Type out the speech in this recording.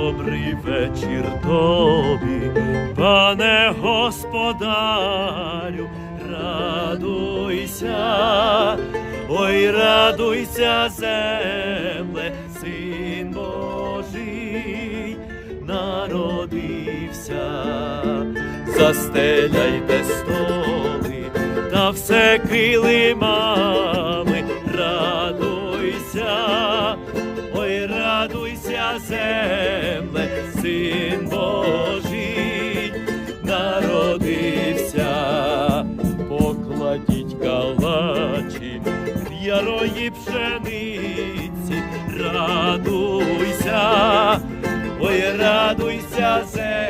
Добрий вечір тобі, пане господарю, радуйся, ой, радуйся, земле, син Божий народився, застеляйте столи та все килимами, радуйся, ой, радуйся, земле, син Божий народився, покладіть калачі в ярої пшениці, радуйся, ой, радуйся, земле.